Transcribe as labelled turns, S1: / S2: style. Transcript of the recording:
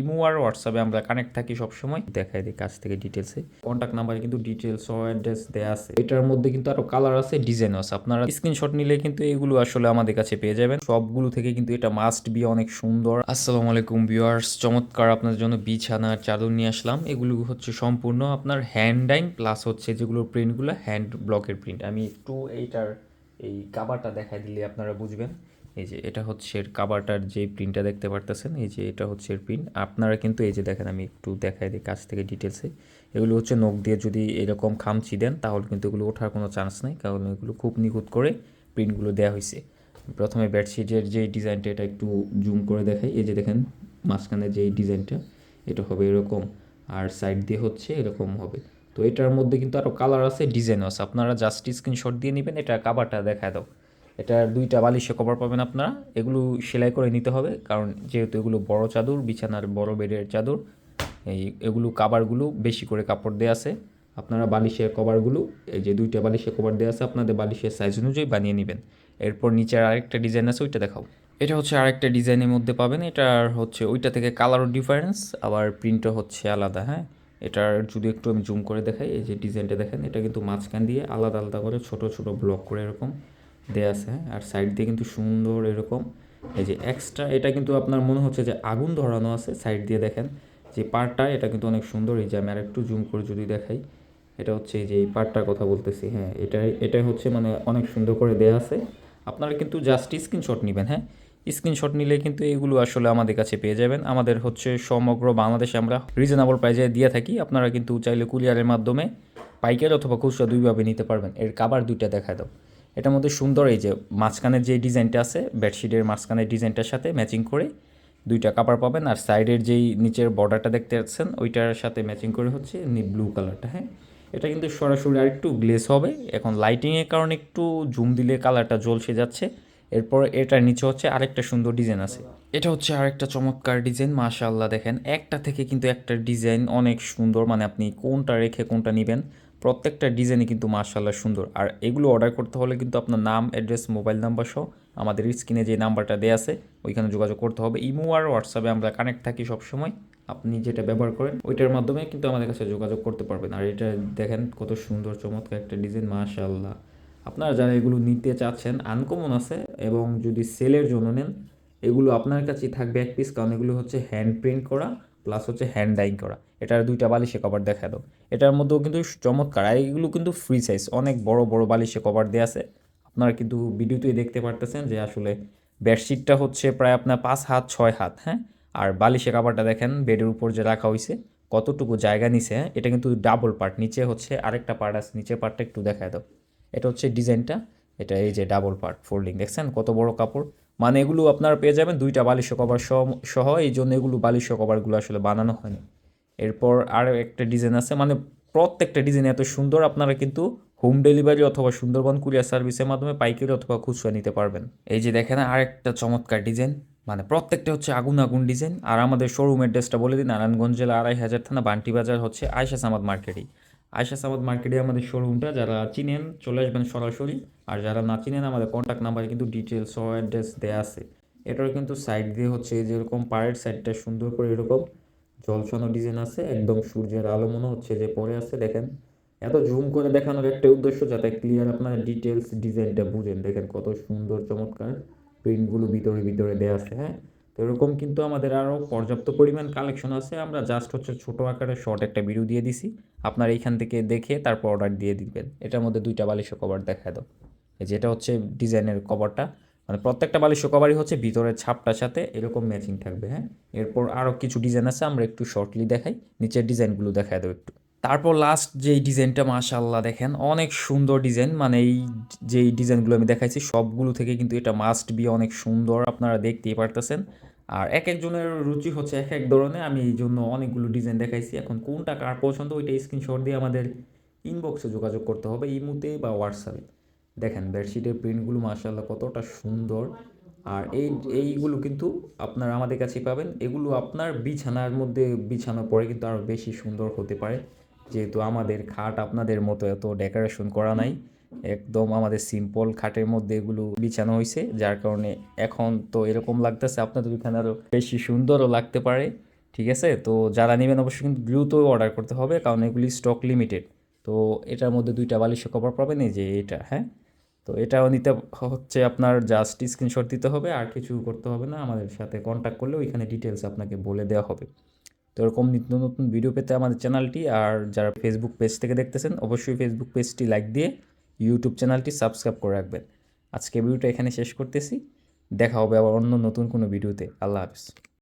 S1: Imo আর হোয়াটসঅ্যাপে আমরা connect থাকি সবসময়। দেখাই দিই কাছ থেকে ডিটেলসে কন্ট্যাক্ট নাম্বারে কিন্তু ডিটেলস ও অ্যাড্রেস দেওয়া আছে। এটার মধ্যে কিন্তু আরও কালার আছে ডিজাইন আছে। আপনারা স্ক্রিনশট নিলে কিন্তু এগুলো আসলে আমাদের কাছে পেয়ে যাবেন। সবগুলো থেকে কিন্তু এটা মাস্ট বি অনেক সুন্দর। আসসালামু আলাইকুম ভিউয়ার্স চমৎকার আপনাদের জন্য বিছানার চাদর নিয়ে আসলাম। এগুলো হচ্ছে সম্পূর্ণ আপনার হ্যান্ড ডাইং প্লাস হচ্ছে যেগুলো প্রিন্টগুলো হ্যান্ড ব্লকের প্রিন্ট আমি একটু এইটার এই কাবারটা দেখাই দিলে আপনারা বুঝবেন। এই যে এটা হচ্ছে এর কাবারটার যে প্রিন্টটা দেখতে পারতেছেন, এই যে এটা হচ্ছে এর প্রিন্ট আপনারা কিন্তু এই যে দেখেন, আমি একটু দেখাই দিই কাছ থেকে ডিটেলসে এগুলো হচ্ছে নখ দিয়ে যদি এরকম খামচি দেন, তাহলে কিন্তু এগুলো ওঠার কোনো চান্স নেই, কারণ এগুলো খুব নিখুঁত করে প্রিন্টগুলো দেওয়া হয়েছে প্রথমে বেডশিটের যে ডিজাইনটা এটা একটু জুম করে দেখাই। এই যে দেখেন, মাঝখানে যে ডিজাইনটা এটা হবে এরকম, আর সাইড দিয়ে হচ্ছে এরকম হবে। তো এটার মধ্যে কিন্তু আরও কালার আছে ডিজাইন আছে। আপনারা জাস্ট স্ক্রিনশট দিয়ে নেবেন, এটা কাবারটা দেখায় দাও। এটার দুইটা বালিশে কভার পাবেন আপনারা। এগুলো সেলাই করে নিতে হবে, কারণ যেহেতু এগুলো বড় চাদর, বিছানার বড় বেডের চাদর, এই এগুলো কাবারগুলো বেশি করে কাপড় দেওয়া আছে। আপনারা বালিশের কভারগুলো এই যে দুইটা বালিশের কভার দেওয়া আছে, আপনাদের বালিশের সাইজ অনুযায়ী বানিয়ে নেবেন। এরপর নিচের আরেকটা ডিজাইন আছে, ওইটা দেখাও এটা হচ্ছে আরেকটা ডিজাইনের মধ্যে পাবেন, এটার হচ্ছে ওইটা থেকে কালারও ডিফারেন্স আবার প্রিন্টও হচ্ছে আলাদা হ্যাঁ? এটার যদি একটু আমি জুম করে দেখাই, এই যে ডিজাইনটা দেখেন, এটা কিন্তু মাঝখান দিয়ে আলাদা আলাদা করে ছোট ছোট ব্লক করে এরকম। দেয়া আছে, আর সাইড দিয়ে কিন্তু সুন্দর এরকম, এই যে এক্সট্রা এটা কিন্তু আপনার মনে হচ্ছে যে আগুন ধরানো আছে সাইড দিয়ে দেখেন, যে পার্টটা এটা কিন্তু অনেক সুন্দর, এই যে আমি আর একটু জুম করে যদি দেখাই, এটা হচ্ছে এই যে এই পার্টটার কথা বলতেছি হ্যাঁ এটাই এটাই হচ্ছে মানে অনেক সুন্দর করে দেয়া আছে, আপনারা কিন্তু জাস্ট স্ক্রিনশট নেবেন হ্যাঁ স্ক্রিনশট নিলে কিন্তু এগুলো আসলে আমাদের কাছে পেয়ে যাবেন, আমাদের হচ্ছে সমগ্র বাংলাদেশে আমরা রিজনেবল প্রাইজে দিয়ে থাকি, আপনারা কিন্তু চাইলে কুরিয়ারের মাধ্যমে পাইকারি অথবা খুচরা দুইভাবে নিতে পারবেন, এর কাবার দুইটা দেখা দাও। এটার মধ্যে সুন্দর এই যে মাঝখানের যে ডিজাইনটা আছে, বেডশিটের মাঝখানের ডিজাইনটার সাথে ম্যাচিং করে দুইটা কাপড় পাবেন। আর সাইডের যেই নিচের বর্ডারটা দেখতে পাচ্ছেন, ওইটার সাথে ম্যাচিং করে হচ্ছে ব্লু কালারটা হ্যাঁ? এটা কিন্তু সরাসরি আর একটু গ্লেস হবে। এখন লাইটিংয়ের কারণে একটু জুম দিলে কালারটা জলসে যাচ্ছে। এরপর এটার নিচে হচ্ছে আরেকটা সুন্দর ডিজাইন আছে। এটা হচ্ছে আরেকটা চমৎকার ডিজাইন মাশাআল্লাহ দেখেন। একটা থেকে কিন্তু একটা ডিজাইন অনেক সুন্দর মানে আপনি কোনটা রেখে কোনটা নেবেন প্রত্যেকটা ডিজাইনই কিন্তু মার্শাল্লাহ সুন্দর। আর এগুলো অর্ডার করতে হলে কিন্তু আপনার নাম অ্যাড্রেস মোবাইল নাম্বার সহ আমাদের স্ক্রিনে যে নাম্বারটা দেওয়া আছে, ওইখানে যোগাযোগ করতে হবে। ইমো আর হোয়াটসঅ্যাপে আমরা কানেক্ট থাকি সবসময়। আপনি যেটা ব্যবহার করেন, ওইটার মাধ্যমে কিন্তু আমাদের কাছে যোগাযোগ করতে পারবেন। আর এটা দেখেন কত সুন্দর, চমৎকার একটা ডিজাইন মাশাআল্লাহ। আপনারা যারা এগুলো নিতে চাচ্ছেন আনকমন আছে এবং যদি সেলের জন্য নেন, এগুলো আপনার কাছেই থাকবে এক পিস কারণ এগুলো হচ্ছে হ্যান্ড প্রিন্ট করা। প্লাস হচ্ছে হ্যান্ড ডাইং করা। এটার দুইটা বালিশে কভার দেখা দাও। এটার মধ্যেও কিন্তু চমৎকার। আর এগুলো কিন্তু ফ্রি সাইজ অনেক বড় বড় বালিশে কভার দেওয়া আছে। আপনারা কিন্তু ভিডিওতেই দেখতে পারতেছেন যে আসলে বেডশিটটা হচ্ছে প্রায় আপনার পাঁচ হাত, ছয় হাত হ্যাঁ? আর বালিশে কাভারটা দেখেন বেডের উপর যে রাখা হয়েছে কতটুকু জায়গা নিছে হ্যাঁ? এটা কিন্তু ডাবল পার্ট নিচে হচ্ছে আরেকটা পার্ট আছে, নিচের পার্টটা একটু দেখা দাও। এটা হচ্ছে ডিজাইনটা এটা এই যে ডাবল পার্ট ফোল্ডিং দেখছেন কত বড় কাপড়? মানে এগুলো আপনারা পেয়ে যাবেন দুইটা বালিশ কভার সহ এই জন্য এগুলো বালিশ কভারগুলো আসলে বানানো হয়নি। এরপর আর একটা ডিজাইন আছে মানে প্রত্যেকটা ডিজাইন এত সুন্দর আপনারা কিন্তু হোম ডেলিভারি অথবা সুন্দরবন কুরিয়ার সার্ভিসের মাধ্যমে পাইকারি অথবা খুচরা নিতে পারবেন। এই যে দেখেন, আরেকটা চমৎকার ডিজাইন মানে প্রত্যেকটা হচ্ছে আগুন আগুন ডিজাইন। আর আমাদের শোরুম অ্যাড্রেসটা বলে দিন, নারায়ণগঞ্জ জেলা আড়াই হাজার থানা, বান্টি বাজার হচ্ছে আয়সা সামাদ মার্কেটেই। আয়সা সামাদ মার্কেটে আমাদের শোরুমটা যারা চিনেন, চলে আসবেন সরাসরি। আর যারা না চিনেন, আমাদের কন্ট্যাক্ট নাম্বারে কিন্তু ডিটেলস ও অ্যাড্রেস দেওয়া আছে। এটার কিন্তু সাইড দিয়ে হচ্ছে যেরকম পাড়ের সাইডটা সুন্দর করে এরকম জলছানো ডিজাইন আছে, একদম সূর্যের আলো মনে হচ্ছে যে পরে আছে, দেখেন। এত জুম করে দেখানোর একটা উদ্দেশ্য যাতে ক্লিয়ার আপনার ডিটেলস ডিজাইনটা বুঝেন। দেখেন কত সুন্দর চমৎকার প্রিন্টগুলো ভিতরে ভিতরে দেওয়া আছে হ্যাঁ? তো এরকম কিন্তু আমাদের আরও পর্যাপ্ত পরিমাণ কালেকশন আছে। আমরা জাস্ট হচ্ছে ছোটো আকারে শর্ট একটা ভিডিও দিয়ে দিছি। আপনার এইখান থেকে দেখে তারপর অর্ডার দিয়ে দিবেন। এটার মধ্যে দুইটা বালিশের কভার দেখা দাও। যেটা হচ্ছে ডিজাইনের কভারটা মানে প্রত্যেকটা বালিশের কভারই হচ্ছে, ভিতরের ছাপটার সাথে এরকম ম্যাচিং থাকবে হ্যাঁ? এরপর আরও কিছু ডিজাইন আছে, আমরা একটু শর্টলি দেখাই। নিচের ডিজাইনগুলো দেখা দেবো একটু। তারপর লাস্ট যেই ডিজাইনটা মাশাল্লাহ দেখেন, অনেক সুন্দর ডিজাইন মানে এই যেই ডিজাইনগুলো আমি দেখাইছি, সবগুলো থেকে কিন্তু এটা মাস্ট বি অনেক সুন্দর, আপনারা দেখতেই পারতেছেন। আর এক একজনের রুচি হচ্ছে এক এক ধরনের, আমি এই জন্য অনেকগুলো ডিজাইন দেখাইছি। এখন কোনটা কার পছন্দ, ওইটা স্ক্রিনশট দিয়ে আমাদের ইনবক্সে যোগাযোগ করতে হবে, এই ইমুতে বা হোয়াটসঅ্যাপে দেখেন বেডশিটের প্রিন্টগুলো মাশাল্লাহ কতটা সুন্দর। আর এই, এইগুলো কিন্তু আপনারা আমাদের কাছে পাবেন, এগুলো আপনার বিছানার মধ্যে বিছানোর পরে কিন্তু আরও বেশি সুন্দর হতে পারে। যেহেতু আমাদের খাট আপনাদের মতো এত ডেকোরেশন করা নাই, একদম আমাদের সিম্পল খাটের মধ্যে এগুলো বিছানো হয়েছে যার কারণে এখন তো এরকম লাগতেছে, আপনাদের ওইখানে আরও বেশি সুন্দরও লাগতে পারে, ঠিক আছে? তো যারা নেবেন অবশ্যই কিন্তু দ্রুত অর্ডার করতে হবে, কারণ এগুলি স্টক লিমিটেড তো এটার মধ্যে দুইটা বালিশের কভার পাবেন, এই যে এটা হ্যাঁ? তো এটাও নিতে হচ্ছে আপনার জাস্ট স্ক্রিনশট দিতে হবে, আর কিছু করতে হবে না, আমাদের সাথে কন্ট্যাক্ট করলে ওইখানে ডিটেলস আপনাকে বলে দেওয়া হবে। তো এরকম নিত্য নতুন ভিডিও পেতে আমাদের চ্যানেলটি আর যারা ফেসবুক পেজ থেকে দেখতেছেন, অবশ্যই ফেসবুক পেজটি লাইক দিয়ে ইউটিউব চ্যানেলটি সাবস্ক্রাইব করে রাখবেন। আজকে ভিডিওটা এখানে শেষ করতেছি। দেখা হবে আবার অন্য নতুন কোনো ভিডিওতে আল্লাহ হাফিজ।